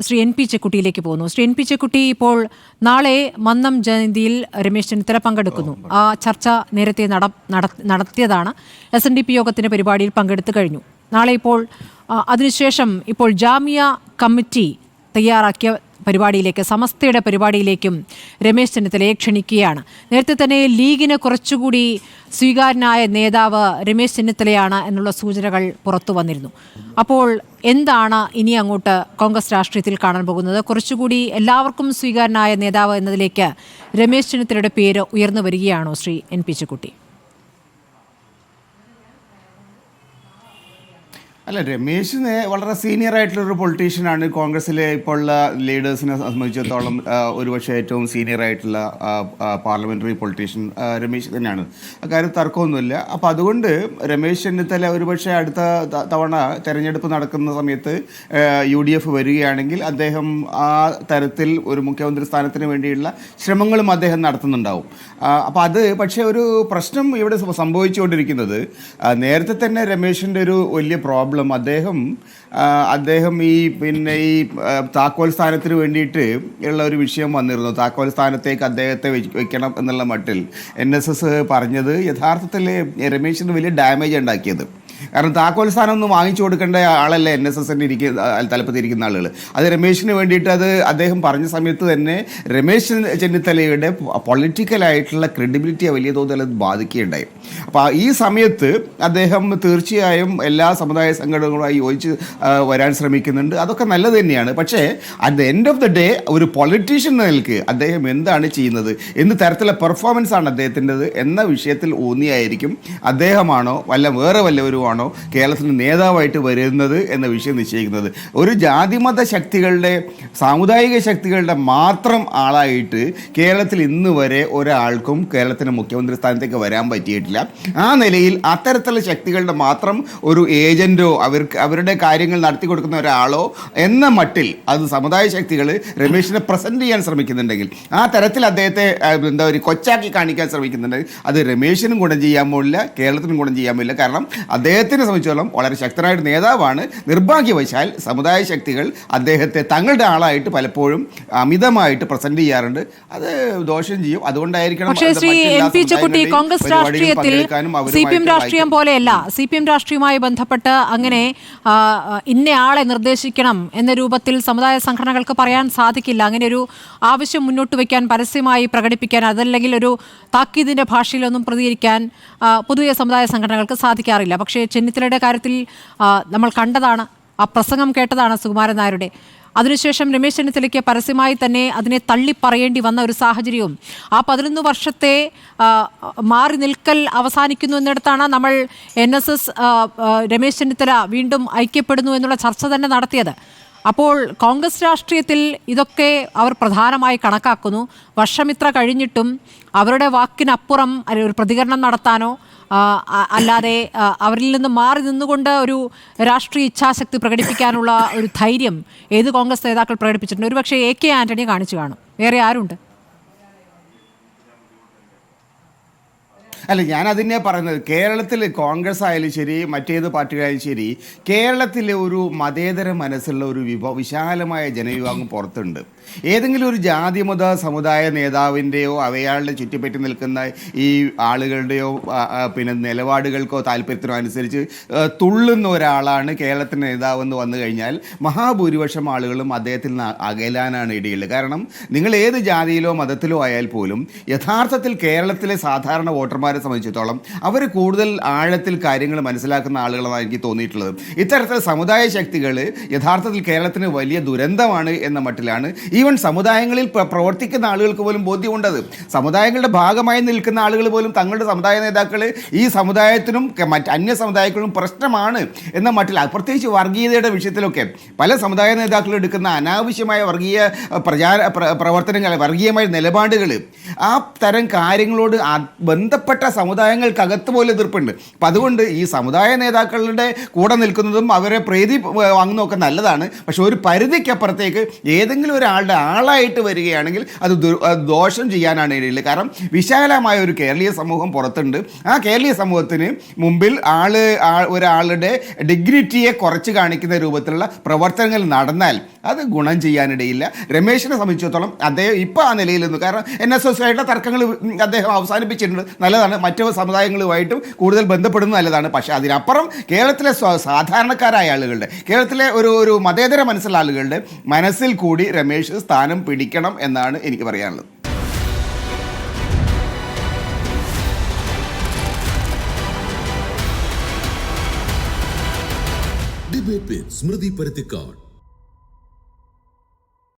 Shri N P ചെക്കുട്ടിയിലേക്ക് പോകുന്നു. Shri N P Chekkutty ഇപ്പോൾ നാളെ മന്നം ജയന്തിയിൽ രമേശ് ചെന്നിത്തല പങ്കെടുക്കുന്നു. ആ ചർച്ച നേരത്തെ നട- നട- നടത്തിയതാണ്. എസ് എൻ ഡി പി യോഗത്തിന്റെ പരിപാടിയിൽ പങ്കെടുത്തു കഴിഞ്ഞു. നാളെ ഇപ്പോൾ അതിനുശേഷം ഇപ്പോൾ ജാമിയ കമ്മിറ്റി തയ്യാറാക്കിയ പരിപാടിയിലേക്ക് സമസ്തയുടെ പരിപാടിയിലേക്കും രമേശ് ചെന്നിത്തലയെ ക്ഷണിക്കുകയാണ്. നേരത്തെ തന്നെ ലീഗിന് കുറച്ചുകൂടി സ്വീകാര്യനായ നേതാവ് രമേശ് ചെന്നിത്തലയാണ് എന്നുള്ള സൂചനകൾ പുറത്തു വന്നിരുന്നു. അപ്പോൾ എന്താണ് ഇനി അങ്ങോട്ട് കോൺഗ്രസ് രാഷ്ട്രീയത്തിൽ കാണാൻ പോകുന്നത്? കുറച്ചുകൂടി എല്ലാവർക്കും സ്വീകാര്യനായ നേതാവ് എന്നതിലേക്ക് രമേശ് ചെന്നിത്തലയുടെ പേര് ഉയർന്നു വരികയാണോ ശ്രീ എൻ പി ചെക്കുട്ടി? അല്ല രമേശ് വളരെ സീനിയർ ആയിട്ടുള്ള ഒരു പൊളിറ്റീഷ്യനാണ് കോൺഗ്രസിലെ ഇപ്പോൾ ഉള്ള ലീഡേഴ്സിനെ സംബന്ധിച്ചിടത്തോളം ഒരുപക്ഷെ ഏറ്റവും സീനിയർ ആയിട്ടുള്ള പാർലമെന്ററി പൊളിറ്റീഷ്യൻ രമേശ് തന്നെയാണ്. അക്കാര്യം തർക്കമൊന്നുമില്ല. അപ്പോൾ അതുകൊണ്ട് രമേശ് ചെന്നിത്തല ഒരുപക്ഷെ അടുത്ത തവണ തെരഞ്ഞെടുപ്പ് നടക്കുന്ന സമയത്ത് യു ഡി എഫ് വരികയാണെങ്കിൽ അദ്ദേഹം ആ തരത്തിൽ ഒരു മുഖ്യമന്ത്രി സ്ഥാനത്തിന് വേണ്ടിയുള്ള ശ്രമങ്ങളും അദ്ദേഹം നടത്തുന്നുണ്ടാവും. അപ്പോൾ അത് പക്ഷേ ഒരു പ്രശ്നം ഇവിടെ സംഭ- സംഭവിച്ചുകൊണ്ടിരിക്കുന്നത് നേരത്തെ തന്നെ രമേശിന്റെ ഒരു വലിയ പ്രോബ്ലം അദ്ദേഹം അദ്ദേഹം ഈ പിന്നെ ഈ താക്കോൽ സ്ഥാനത്തിന് വേണ്ടിയിട്ട് ഉള്ള ഒരു വിഷയം വന്നിരുന്നു. താക്കോൽ സ്ഥാനത്തേക്ക് അദ്ദേഹത്തെ വെക്കണം എന്നുള്ള മട്ടിൽ. എൻ എസ് എസ് പറഞ്ഞത് യഥാർത്ഥത്തിൽ രമേശിന് വലിയ ഡാമേജ് ഉണ്ടാക്കിയത്. കാരണം താക്കോൽ സ്ഥാനം ഒന്നും വാങ്ങിച്ചു കൊടുക്കേണ്ട ആളല്ല എൻ എസ് എസിന്റെ ഇരിക്കുന്ന തലപ്പത്തിരിക്കുന്ന ആളുകൾ. അത് രമേശിന് വേണ്ടിയിട്ട് അത് അദ്ദേഹം പറഞ്ഞ സമയത്ത് തന്നെ രമേശ് ചെന്നിത്തലയുടെ പൊളിറ്റിക്കലായിട്ടുള്ള ക്രെഡിബിലിറ്റിയെ വലിയ തോതിൽ അത് ബാധിക്കുകയുണ്ടായി. അപ്പോൾ ഈ സമയത്ത് അദ്ദേഹം തീർച്ചയായും എല്ലാ സമുദായ സംഘടനകളുമായി യോജിച്ച് വരാൻ ശ്രമിക്കുന്നുണ്ട്. അതൊക്കെ നല്ലത് തന്നെയാണ്. പക്ഷേ at the end of the day ഒരു പൊളിറ്റീഷ്യൻ നിൽക്ക് അദ്ദേഹം എന്താണ് ചെയ്യുന്നത്? എന്ത് തരത്തിലുള്ള പെർഫോമൻസ് ആണ് അദ്ദേഹത്തിന്റെത്? എന്ന വിഷയത്തിൽ ഊന്നിയായിരിക്കും അദ്ദേഹമാണോ? വല്ല വേറെ വല്ലവരുമാണോ കേരളത്തിന് നേതാവായിട്ട് വരുന്നത് എന്ന വിഷയം നിശ്ചയിക്കുന്നത്? ഒരു ജാതിമത ശക്തികളുടെ സാമുദായിക ശക്തികളുടെ മാത്രം ആളായിട്ട് കേരളത്തിൽ ഇന്ന് വരെ ഒരാൾക്കും കേരളത്തിന് മുഖ്യമന്ത്രി സ്ഥാനത്തേക്ക് വരാൻ പറ്റിയിട്ടില്ല. ആ നിലയിൽ അത്തരത്തിലുള്ള ശക്തികളുടെ മാത്രം ഒരു ഏജന്റോ അവർക്ക് അവരുടെ കാര്യങ്ങൾ നടത്തി കൊടുക്കുന്ന ഒരാളോ എന്ന മട്ടിൽ അത് സമുദായ ശക്തികൾ രമേശിനെ പ്രസന്റ് ചെയ്യാൻ ശ്രമിക്കുന്നുണ്ടെങ്കിൽ ആ തരത്തിൽ അദ്ദേഹത്തെ എന്താ ഒരു കൊച്ചാക്കി കാണിക്കാൻ ശ്രമിക്കുന്നുണ്ടെങ്കിൽ അത് രമേശിനും ഗുണം ചെയ്യാൻ പോലില്ല കേരളത്തിനും ഗുണം ചെയ്യാൻ പോലില്ല കാരണം അദ്ദേഹത്തിനെ സംബന്ധിച്ചോളം വളരെ ശക്തനായ ഒരു നേതാവാണ്. നിർഭാഗ്യവശാൽ സമുദായ ശക്തികൾ അദ്ദേഹത്തെ തങ്ങളുടെ ആളായിട്ട് പലപ്പോഴും അമിതമായിട്ട് പ്രസന്റ് ചെയ്യാറുണ്ട്. അത് ദോഷം ചെയ്യും. അതുകൊണ്ടായിരിക്കണം പക്ഷേ ശ്രീ പി ചെക്കുട്ടി കോൺഗ്രസ് രാഷ്ട്രീയത്തിൽ സി പി എം രാഷ്ട്രീയം പോലെയല്ല. സി പി എം രാഷ്ട്രീയവുമായി ബന്ധപ്പെട്ട് അങ്ങനെ ഇന്ന ആളെ നിർദ്ദേശിക്കണം എന്ന രൂപത്തിൽ സമുദായ സംഘടനകൾക്ക് പറയാൻ സാധിക്കില്ല. അങ്ങനെ ഒരു ആവശ്യം മുന്നോട്ട് വയ്ക്കാൻ പരസ്യമായി പ്രകടിപ്പിക്കാൻ അതല്ലെങ്കിൽ ഒരു താക്കീതിന്റെ ഭാഷയിലൊന്നും പ്രതികരിക്കാൻ പുതിയ പൊതുവെ സമുദായ സംഘടനകൾക്ക് സാധിക്കാറില്ല. പക്ഷേ ചെന്നിത്തലയുടെ കാര്യത്തിൽ നമ്മൾ കണ്ടതാണ് ആ പ്രസംഗം കേട്ടതാണ് സുകുമാരൻ നായരുടെ. അതിനുശേഷം രമേശ് ചെന്നിത്തലയ്ക്ക് പരസ്യമായി തന്നെ അതിനെ തള്ളിപ്പറയേണ്ടി വന്ന ഒരു സാഹചര്യവും. ആ പതിനൊന്ന് വർഷത്തെ മാറി നിൽക്കൽ അവസാനിക്കുന്നു എന്നിടത്താണ് നമ്മൾ N S S Ramesh Chennithala വീണ്ടും ഐക്യപ്പെടുന്നു എന്നുള്ള ചർച്ച തന്നെ നടത്തിയത്. അപ്പോൾ കോൺഗ്രസ് രാഷ്ട്രീയത്തിൽ ഇതൊക്കെ അവർ പ്രധാനമായി കണക്കാക്കുന്നു. വർഷമിത്ര കഴിഞ്ഞിട്ടും അവരുടെ വാക്കിനപ്പുറം ഒരു പ്രതികരണം നടത്താനോ അല്ലാതെ അവരിൽ നിന്ന് മാറി നിന്നുകൊണ്ട് ഒരു രാഷ്ട്രീയ ഇച്ഛാശക്തി പ്രകടിപ്പിക്കാനുള്ള ഒരു ധൈര്യം ഏത് കോൺഗ്രസ് നേതാക്കൾ പ്രകടിപ്പിച്ചിട്ടുണ്ട്. ഒരുപക്ഷെ എ കെ ആന്റണി കാണിച്ചു കാണും. വേറെ ആരുണ്ട്? അല്ല ഞാൻ അതിനെ പറയുന്നത് കേരളത്തിൽ കോൺഗ്രസ് ആയാലും ശരി മറ്റേത് പാർട്ടികളായാലും ശരി കേരളത്തിലെ ഒരു മതേതര മനസ്സുള്ള ഒരു വിഭ വിശാലമായ ജനവിഭാഗം പുറത്തുണ്ട്. ഏതെങ്കിലും ഒരു ജാതി മത സമുദായ നേതാവിന്റെയോ അവയാളുടെ ചുറ്റിപ്പറ്റി നിൽക്കുന്ന ഈ ആളുകളുടെയോ പിന്നെ നിലപാടുകൾക്കോ താല്പര്യത്തിനോ അനുസരിച്ച് തുള്ളുന്ന ഒരാളാണ് കേരളത്തിന്റെ നേതാവെന്ന് വന്നു കഴിഞ്ഞാൽ മഹാഭൂരിപക്ഷം ആളുകളും അദ്ദേഹത്തിൽ നിന്ന് അകലാനാണ് ഇടയുള്ളത്. കാരണം നിങ്ങൾ ഏത് ജാതിയിലോ മതത്തിലോ ആയാൽ പോലും യഥാർത്ഥത്തിൽ കേരളത്തിലെ സാധാരണ വോട്ടർമാരെ സംബന്ധിച്ചിടത്തോളം അവർ കൂടുതൽ ആഴത്തിൽ കാര്യങ്ങൾ മനസ്സിലാക്കുന്ന ആളുകളാണ് എനിക്ക് തോന്നിയിട്ടുള്ളത്. ഇത്തരത്തിൽ സമുദായ ശക്തികൾ യഥാർത്ഥത്തിൽ കേരളത്തിന് വലിയ ദുരന്തമാണ് എന്ന മട്ടിലാണ് ഈവൻ സമുദായങ്ങളിൽ പ്രവർത്തിക്കുന്ന ആളുകൾക്ക് പോലും ബോധ്യമുണ്ടത്. സമുദായങ്ങളുടെ ഭാഗമായി നിൽക്കുന്ന ആളുകൾ പോലും തങ്ങളുടെ സമുദായ നേതാക്കൾ ഈ സമുദായത്തിനും മറ്റ് അന്യ സമുദായങ്ങളും പ്രശ്നമാണ് എന്ന മട്ടിൽ പ്രത്യേകിച്ച് വർഗീയതയുടെ വിഷയത്തിലൊക്കെ പല സമുദായ നേതാക്കളും എടുക്കുന്ന അനാവശ്യമായ വർഗീയ പ്രചാര പ്ര- പ്രവർത്തനങ്ങൾ വർഗീയമായ നിലപാടുകൾ ആ തരം കാര്യങ്ങളോട് ബന്ധപ്പെട്ട സമുദായങ്ങൾക്കകത്ത് പോലും എതിർപ്പുണ്ട്. അപ്പം അതുകൊണ്ട് ഈ സമുദായ നേതാക്കളുടെ കൂടെ നിൽക്കുന്നതും അവരെ പ്രീതി വാങ്ങുന്നതൊക്കെ നല്ലതാണ്. പക്ഷേ ഒരു പരിധിക്കപ്പുറത്തേക്ക് ഏതെങ്കിലും ഒരാളുടെ ആളായിട്ട് വരികയാണെങ്കിൽ അത് ദോഷം ചെയ്യാനാണ് ഇടയിൽ കാരണം വിശാലമായ ഒരു കേരളീയ സമൂഹം പുറത്തുണ്ട്. ആ കേരളീയ സമൂഹത്തിന് മുമ്പിൽ ആൾ ഒരാളുടെ ഡിഗ്നിറ്റിയെ കുറച്ച് കാണിക്കുന്ന രൂപത്തിലുള്ള പ്രവർത്തനങ്ങൾ നടന്നാൽ അത് ഗുണം ചെയ്യാനിടയില്ല. രമേശിനെ സംബന്ധിച്ചിടത്തോളം അദ്ദേഹം ഇപ്പോൾ ആ നിലയിൽ നിന്നു. കാരണം എൻ എസ് എസ് ആയിട്ടുള്ള തർക്കങ്ങൾ അദ്ദേഹം അവസാനിപ്പിച്ചിട്ടുണ്ട്. നല്ലതാണ്. മറ്റു സമുദായങ്ങളുമായിട്ടും കൂടുതൽ ബന്ധപ്പെടുന്നത് നല്ലതാണ്. പക്ഷേ അതിനപ്പുറം കേരളത്തിലെ സാധാരണക്കാരായ ആളുകളുടെ കേരളത്തിലെ ഒരു ഒരു മതേതര മനസ്സുള്ള ആളുകളുടെ മനസ്സിൽ കൂടി രമേശ് സ്ഥാനം പിടിക്കണം എന്നാണ് എനിക്ക് പറയാനുള്ളത്. സ്മൃതി പരുത്തിക്കാട്.